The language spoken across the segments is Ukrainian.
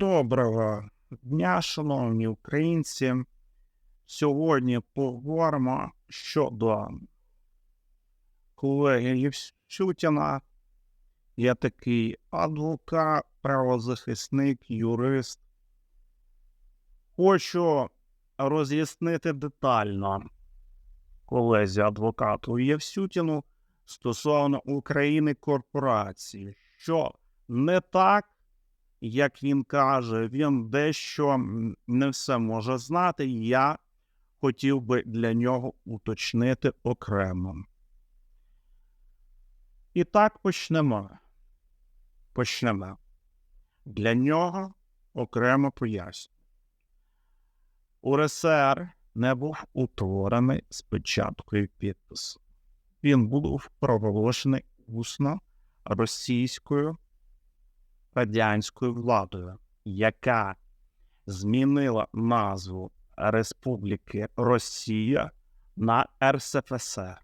Доброго дня, шановні українці. Сьогодні поговоримо щодо колеги Євсютіна. Я такий адвокат, правозахисник, юрист. Хочу роз'яснити детально колезі адвокату Євсютіну стосовно України корпорації, що не так як він каже, він дещо не все може знати. Я хотів би для нього уточнити окремо. І так почнемо. Почнемо. Для нього окремо поясню. УРСР не був утворений з печаткою підпису. Він був проголошений усно російською радянською владою, яка змінила назву Республіки Росія на РСФСР.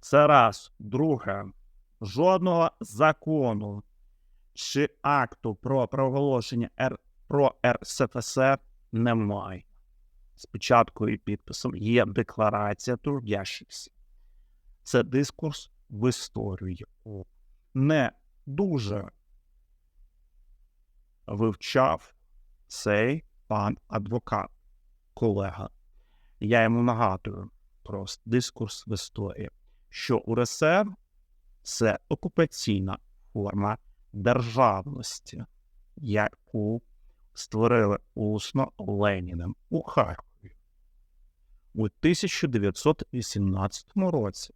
Це раз. Друге, жодного закону чи акту про проголошення Р... про РСФСР немає. Спочатку і підписом є декларація трудящихся. Це дискурс в історію. Не дуже вивчав цей пан адвокат, колега. Я йому нагадую про дискурс в історії, що УРСР це окупаційна форма державності, яку створили усно Леніним у Харкові у 1918 році,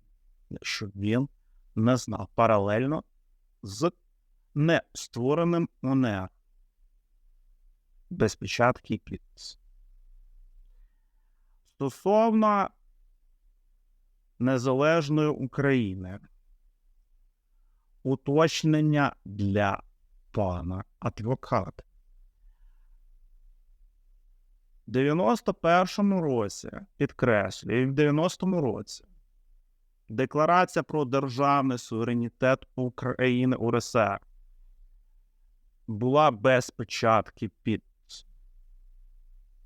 якщо він не знав паралельно з не створеним УНР без печатки і підпису. Стосовно незалежної України, уточнення для пана адвоката. В 91-му році, підкреслюю, в 90-му році Декларація про державний суверенітет України УРСР була без печатки.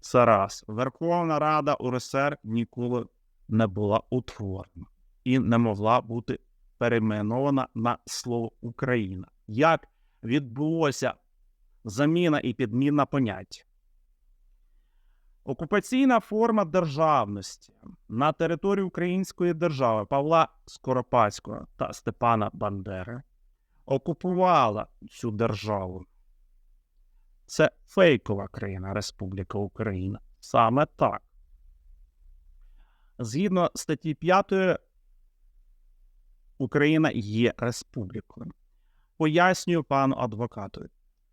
Це раз. Верховна Рада УРСР ніколи не була утворена і не могла бути перейменована на слово Україна. Як відбулося заміна і підміна поняття? Окупаційна форма державності на території Української держави Павла Скоропадського та Степана Бандери окупувала цю державу. Це фейкова країна Республіка Україна. Саме так. Згідно статті 5, Україна є республікою. Пояснюю пану адвокату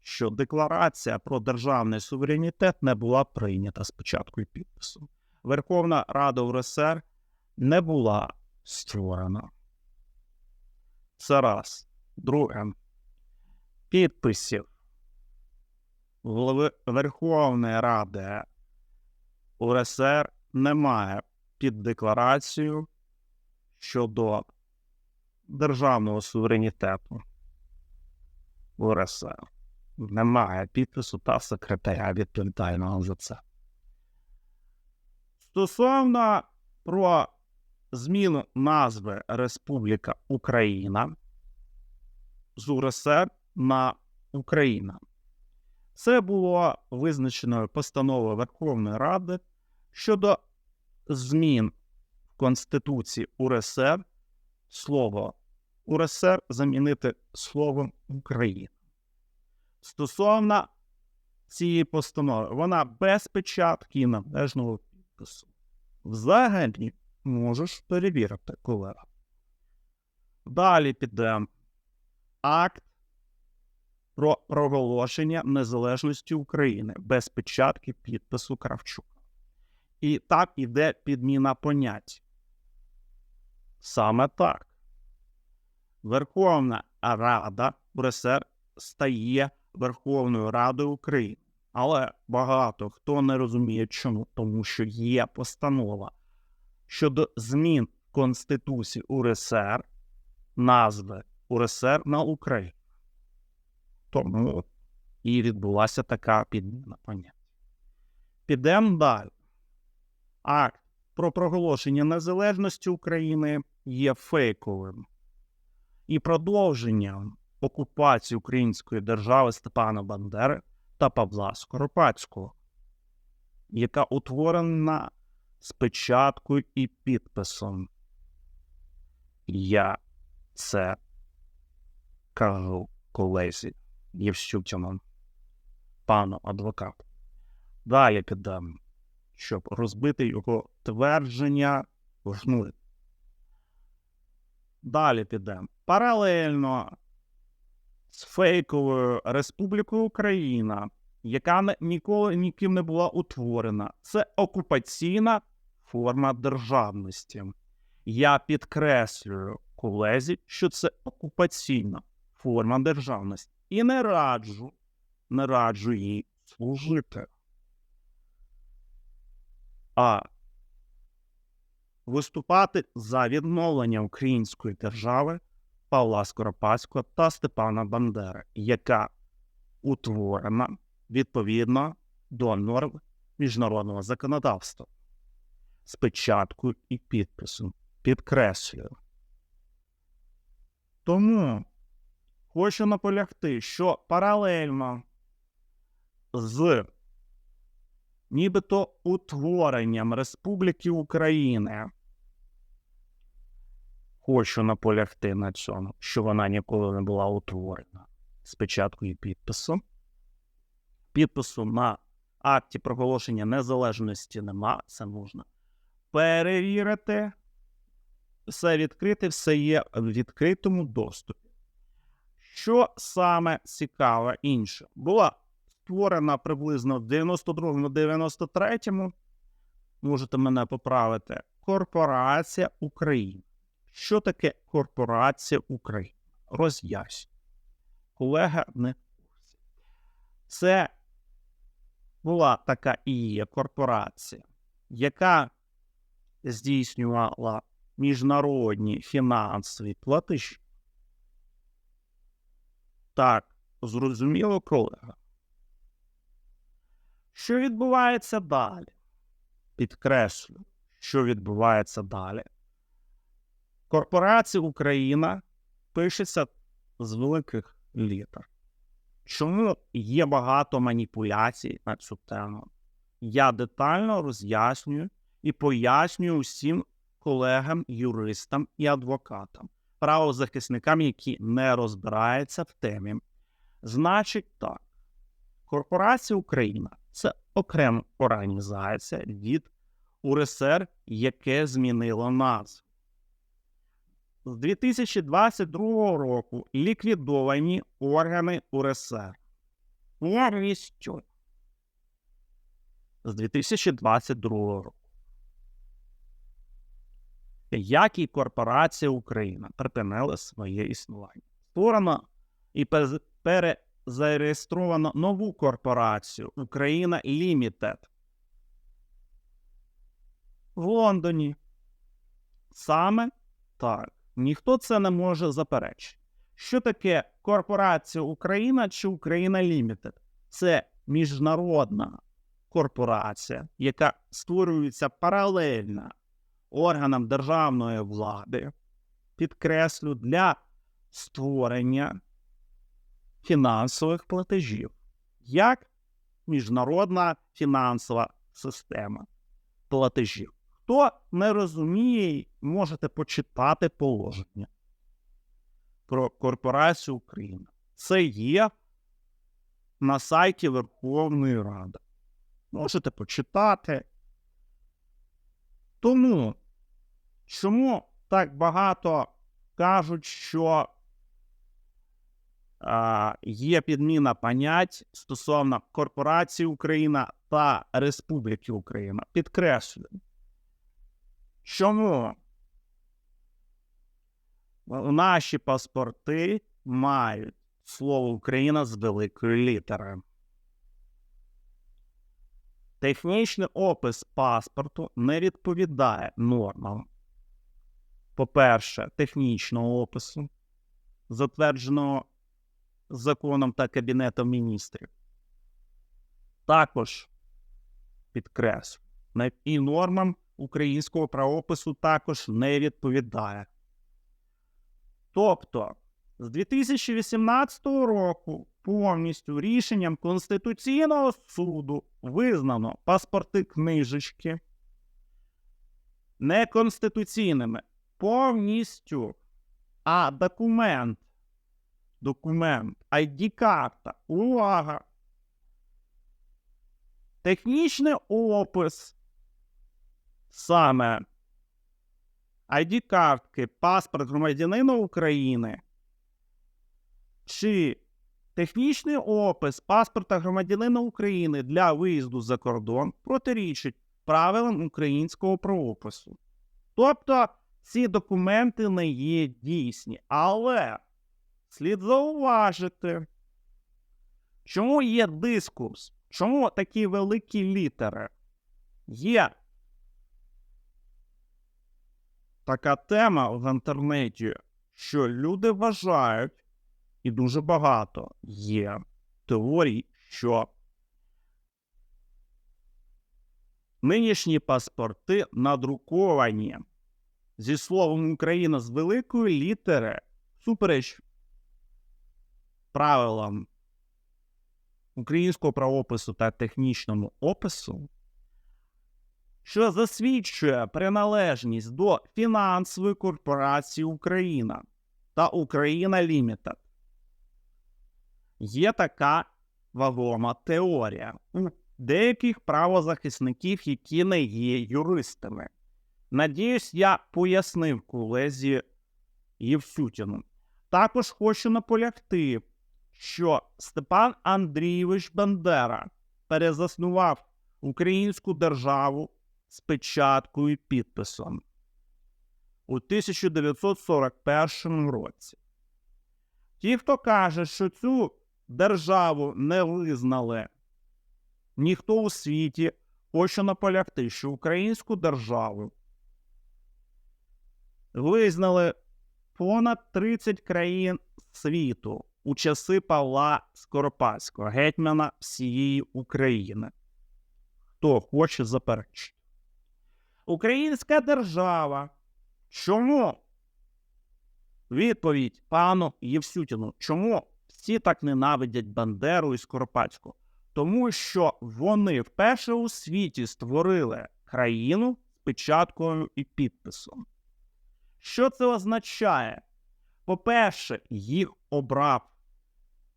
що декларація про державний суверенітет не була прийнята спочатку і підпису. Верховна Рада УРСР не була створена. Це раз. Друге. Підписів голови Верховної Ради УРСР немає під декларацію щодо державного суверенітету УРСР немає підпису та секретаря відповідального за це. Стосовно про зміну назви Республіка Україна з УРСР на Україна. Це було визначено постановою Верховної Ради щодо змін в Конституції УРСР слово УРСР замінити словом Україна стосовно цієї постанови, вона без печатки і належного підпису. Взагалі можеш перевірити колега. Далі підемо. Акт про проголошення незалежності України без печатки підпису Кравчука. І так іде підміна понять. Саме так. Верховна Рада УРСР стає Верховною Радою України. Але багато хто не розуміє, чому, тому що є постанова щодо змін Конституції УРСР, назви УРСР на Україну. Тому і відбулася така підміна поняття. Підемо далі. Акт про проголошення незалежності України є фейковим і продовженням окупації української держави Степана Бандери та Павла Скоропадського, яка утворена з печаткою і підписом. Я це кажу колезі Євсютіну, пану адвокату. Далі підемо, щоб розбити його твердження в. Далі підемо. Паралельно з фейковою Республікою Україна, яка ніколи ніким не була утворена. Це окупаційна форма державності. Я підкреслюю колезі, що це окупаційна форма державності. І не раджу, не раджу їй служити. А виступати за відновлення української держави Павла Скоропадського та Степана Бандери, яка утворена відповідно до норм міжнародного законодавства з печаткою і підписом. Підкреслюю. Тому хочу наполягти, що паралельно з нібито утворенням Республіки України хочу наполягти на цьому, що вона ніколи не була утворена спочатку і підписом. Підпису на акті проголошення незалежності нема, це можна перевірити. Все відкрите, все є в відкритому доступі. Що саме цікаве інше? Була створена приблизно в 92-93, можете мене поправити, Корпорація України. Що таке Корпорація України? Роз'ясню. Колега не в курсі. Це була така і є корпорація, яка здійснювала міжнародні фінансові платежі. Так, зрозуміло, колега. Що відбувається далі? Підкреслю, що відбувається далі. Корпорація Україна пишеться з великих літер. Чому є багато маніпуляцій на цю тему? Я детально роз'яснюю і пояснюю усім колегам, юристам і адвокатам, правозахисникам, які не розбираються в темі. Значить так, Корпорація Україна це окрема організація від УРСР, яке змінило назву. З 2022 року ліквідовані органи УРСР. Повністю. З 2022 року. Як і Корпорація Україна припинила своє існування. Створено і перезареєстровано нову корпорацію Україна Лімітед в Лондоні. Саме так. Ніхто це не може заперечити. Що таке Корпорація Україна чи Україна Лімітед? Це міжнародна корпорація, яка створюється паралельно органам державної влади, підкреслю, для створення фінансових платежів, як міжнародна фінансова система платежів. Хто не розуміє, можете почитати положення про корпорацію Україна. Це є на сайті Верховної Ради. Можете почитати. Тому, чому так багато кажуть, що а, є підміна понять стосовно корпорації Україна та Республіки Україна? Підкреслюю. Чому наші паспорти мають слово Україна з великої літери? Технічний опис паспорту не відповідає нормам. По-перше, технічного опису, затвердженого законом та Кабінетом міністрів. також підкреслю, і нормам українського правопису також не відповідає. Тобто, з 2018 року повністю рішенням Конституційного суду визнано паспорти книжечки неконституційними повністю, а документ, документ, ID-карта, увага, технічний опис саме ID-картки, паспорт громадянина України чи технічний опис паспорта громадянина України для виїзду за кордон протирічить правилам українського правопису. Тобто ці документи не є дійсні. Але слід зауважити, чому є дискурс, чому такі великі літери? Є така тема в інтернеті, що люди вважають, і дуже багато є теорій, що нинішні паспорти надруковані зі словом Україна з великої літери супереч правилам українського правопису та технічному опису, що засвідчує приналежність до фінансової корпорації Україна та Україна Лімітед. Є така вагома теорія у деяких правозахисників, які не є юристами. Надіюсь, я пояснив колезі Євсютіну. Також хочу наполягти, що Степан Андрійович Бандера перезаснував українську державу з печаткою і підписом у 1941 році. Ті, хто каже, що цю державу не визнали, ніхто у світі хоче наполягти, що українську державу визнали понад 30 країн світу у часи Павла Скоропадського, гетьмана всієї України. Хто хоче заперечити? Українська держава. Чому? Відповідь пану Євсютіну. Чому всі так ненавидять Бандеру і Скоропадського? Тому що вони вперше у світі створили країну з печаткою і підписом. Що це означає? По-перше, їх обрав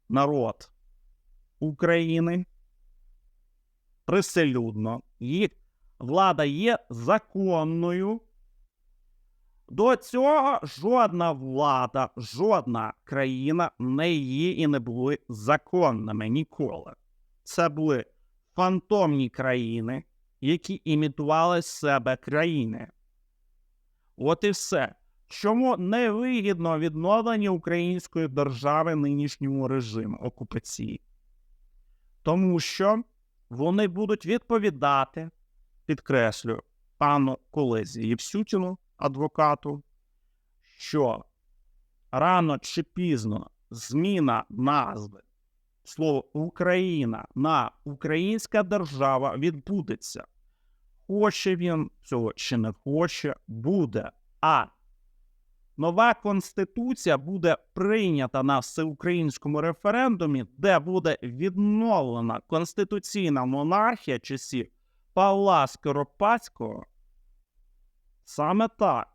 народ України приселюдно, їх влада є законною. До цього жодна влада, жодна країна не є і не були законними ніколи. Це були фантомні країни, які імітували себе країни. От і все. Чому невигідно відновлення української держави нинішньому режиму окупації? Тому що вони будуть відповідати, підкреслю, пану колезі Євсютіну, адвокату, що рано чи пізно зміна назви слово Україна на Українська держава відбудеться. Хоче він цього чи не хоче, буде. А нова конституція буде прийнята на всеукраїнському референдумі, де буде відновлена конституційна монархія часів Павла Скоропадського. Саме так.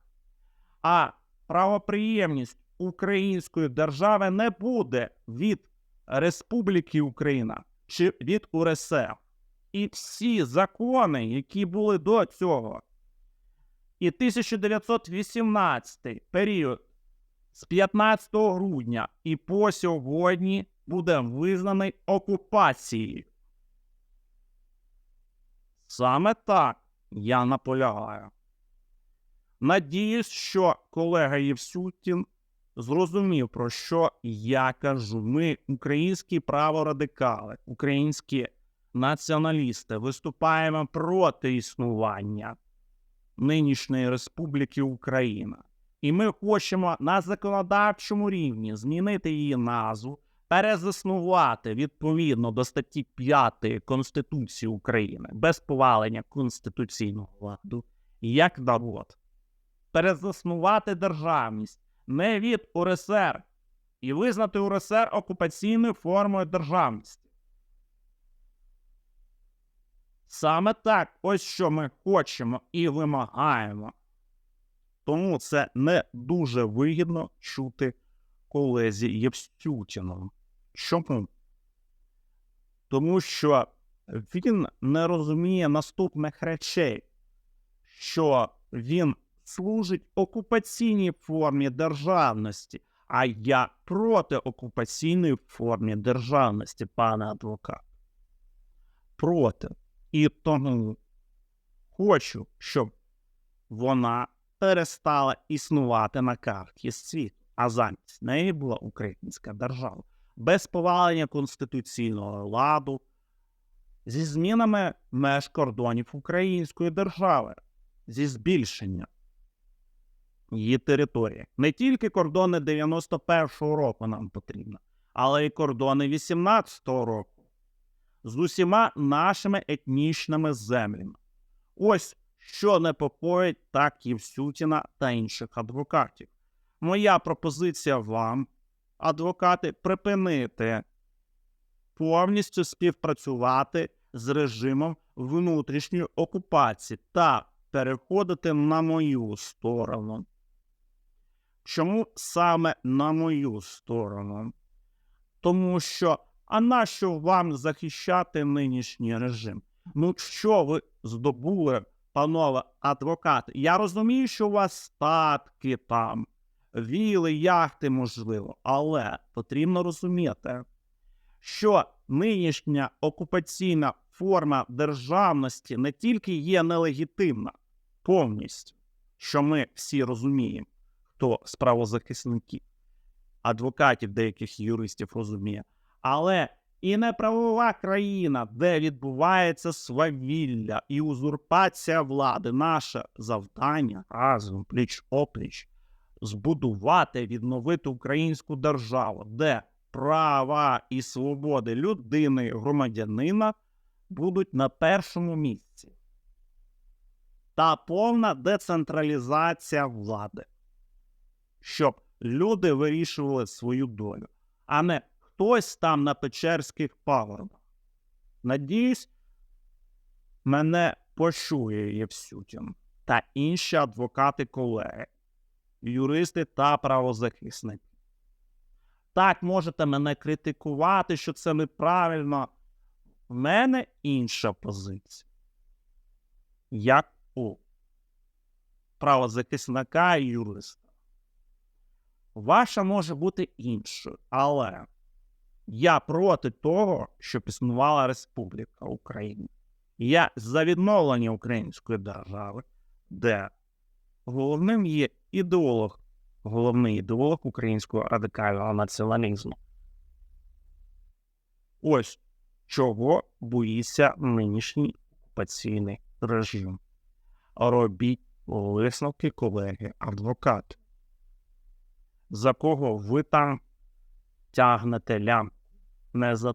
А правоприємність української держави не буде від Республіки Україна чи від УРСР. І всі закони, які були до цього, і 1918 період з 15 грудня і по сьогодні буде визнаний окупацією. Саме так я наполягаю. Надіюсь, що колега Євсютін зрозумів, про що я кажу. Ми, українські праворадикали, українські націоналісти, виступаємо проти існування нинішньої Республіки Україна. І ми хочемо на законодавчому рівні змінити її назву перезаснувати відповідно до статті 5 Конституції України без повалення конституційного ладу як народ, перезаснувати державність не від УРСР і визнати УРСР окупаційною формою державності. Саме так, ось що ми хочемо і вимагаємо. Тому це не дуже вигідно чути колезі Євстютіну. Чому? Тому що він не розуміє наступних речей, що він служить окупаційній формі державності, а я проти окупаційної формі державності, пане адвокат. Проти. І тому хочу, щоб вона перестала існувати на карті світу, а замість неї була українська держава без повалення конституційного ладу, зі змінами меж кордонів української держави, зі збільшенням її території. Не тільки кордони 91-го року нам потрібно, але й кордони 18-го року з усіма нашими етнічними землями. Ось що непокоїть так Євсютіна та інших адвокатів. Моя пропозиція вам, адвокати, припинити повністю співпрацювати з режимом внутрішньої окупації та переходити на мою сторону. Чому саме на мою сторону? Тому що, а нащо вам захищати нинішній режим? Ну, що ви здобули, панове адвокати? Я розумію, що у вас статки там, віли, яхти, можливо, але потрібно розуміти, що нинішня окупаційна форма державності не тільки є нелегітимна повністю, що ми всі розуміємо, хто з адвокатів, деяких юристів розуміє, але і неправова країна, де відбувається свавілля і узурпація влади, наше завдання разом пліч опліч збудувати, відновити українську державу, де права і свободи людини, громадянина будуть на першому місці. Та повна децентралізація влади, щоб люди вирішували свою долю, а не хтось там на Печерських пагорбах. Надіюсь, мене почує Євсютін та інші адвокати-колеги, юристи та правозахисники. Так, можете мене критикувати, що це неправильно. В мене інша позиція. Як у правозахисника і юриста. Ваша може бути іншою, але я проти того, щоб існувала Республіка Україна. Я за відновлення української держави, де головним є ідеолог, головний ідеолог українського радикального націоналізму. Ось чого боїться нинішній окупаційний режим. Робіть висновки колеги адвокати. За кого ви там тягнете лямку? Не за.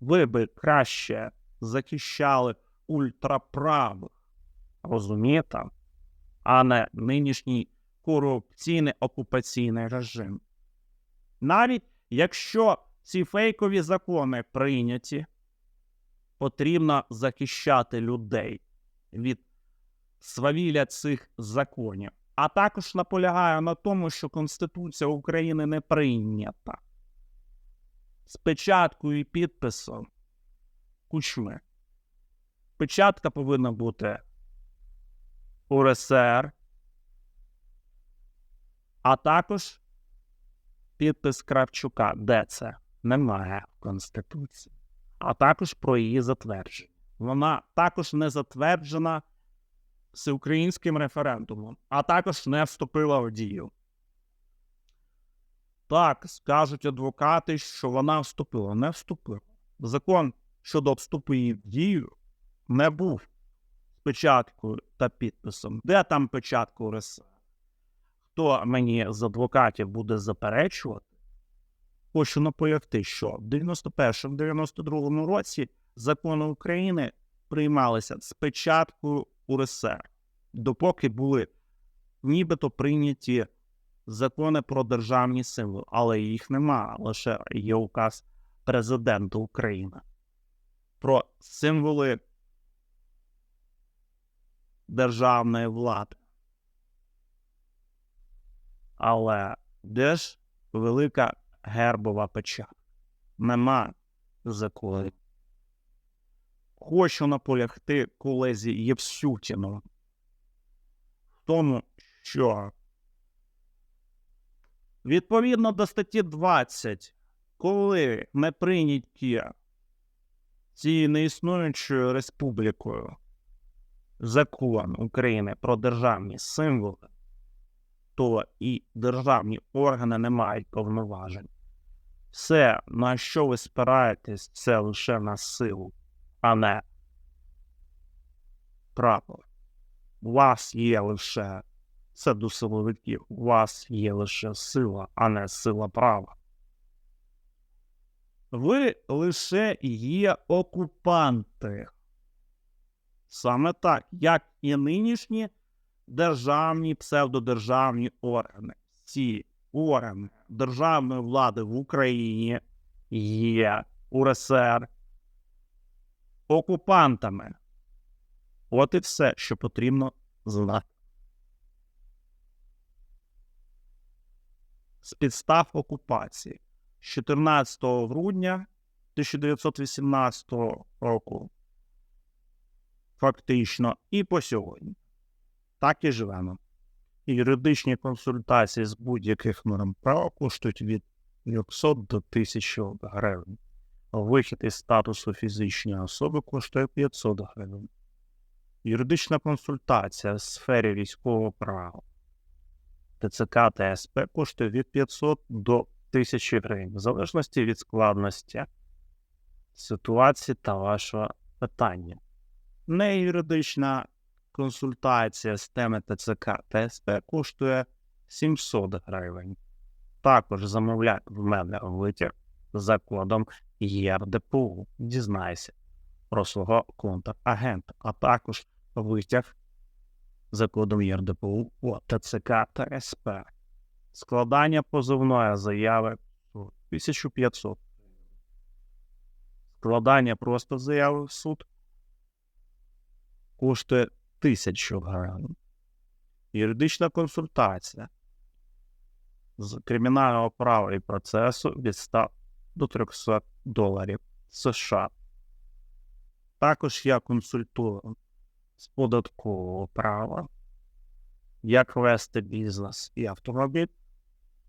Ви би краще захищали ультраправих, розумієте, а не нинішній корупційний окупаційний режим. Навіть якщо ці фейкові закони прийняті, потрібно захищати людей від свавілля цих законів. А також наполягаю на тому, що Конституція України не прийнята. З печаткою і підписом кучми. Печатка повинна бути УРСР, а також підпис Кравчука. Де це? Немає в Конституції. А також про її затвердження. Вона також не затверджена всеукраїнським референдумом, а також не вступила в дію. Так, скажуть адвокати, що вона вступила. Не вступила. Закон щодо вступу її в дію не був печаткою та підписом. Де там печатка УРСР? Хто мені з адвокатів буде заперечувати, хочу наполягти, що в 91-92 році закони України приймалися спочатку УРСР, допоки були нібито прийняті закони про державні символи, але їх нема, лише є указ президента України про символи державної влади. Але де ж велика гербова печать? Нема закону. Хочу наполягти колезі Євсютіну в тому, що відповідно до статті 20, коли не прийняті цією неіснуючою республікою закон України про державні символи, то і державні органи не мають повноважень. Все, на що ви спираєтесь, це лише на силу, а не право. У вас є лише це до силовиків, у вас є лише сила, а не сила права. Ви лише є окупанти. Саме так, як і нинішні державні псевдодержавні органи. Ці органи державної влади в Україні є УРСР окупантами. От і все, що потрібно знати. З підстав окупації з 14 грудня 1918 року фактично і по сьогодні. Так і живемо. Юридичні консультації з будь-яких норм права коштують від 200 до 1000 гривень. Вихід із статусу фізичної особи коштує 500 гривень. Юридична консультація в сфері військового права ТЦК та СП коштує від 500 до 1000 гривень, в залежності від складності ситуації та вашого питання. Неюридична консультація з теми ТЦК та СП коштує 700 гривень. Також замовляй в мене витяг за кодом ЄРДПУ. Дізнайся про свого контрагента, а також витяг за кодом ЄРДПУ у ТЦК та СП. Складання позовної заяви 1500. Складання просто заяви в суд коштує 1000 гривень. Юридична консультація з кримінального права і процесу від 100 до 300 доларів США. Також я консультую з податкового права, як вести бізнес і автомобіль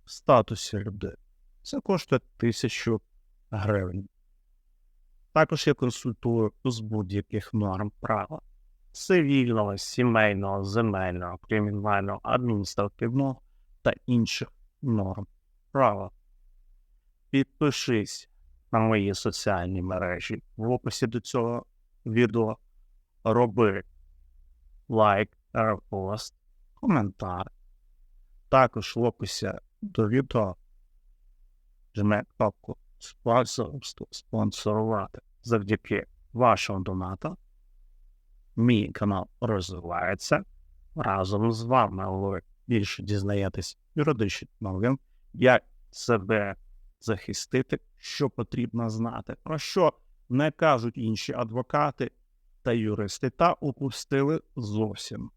в статусі людини. Це коштує 1000 гривень. Також я консультую з будь-яких норм права цивільного, сімейного, земельного, кримінального, адміністративного та інших норм права. Підпишись на мої соціальні мережі в описі до цього відео. Роби лайк, репост, коментар. Також в описі до відео жми кнопку спонсорувати завдяки вашому донату мій канал розвивається разом з вами. Ви більше дізнаєтесь юридичні новин, як себе захистити, що потрібно знати, про що не кажуть інші адвокати та юристи, та упустили зовсім.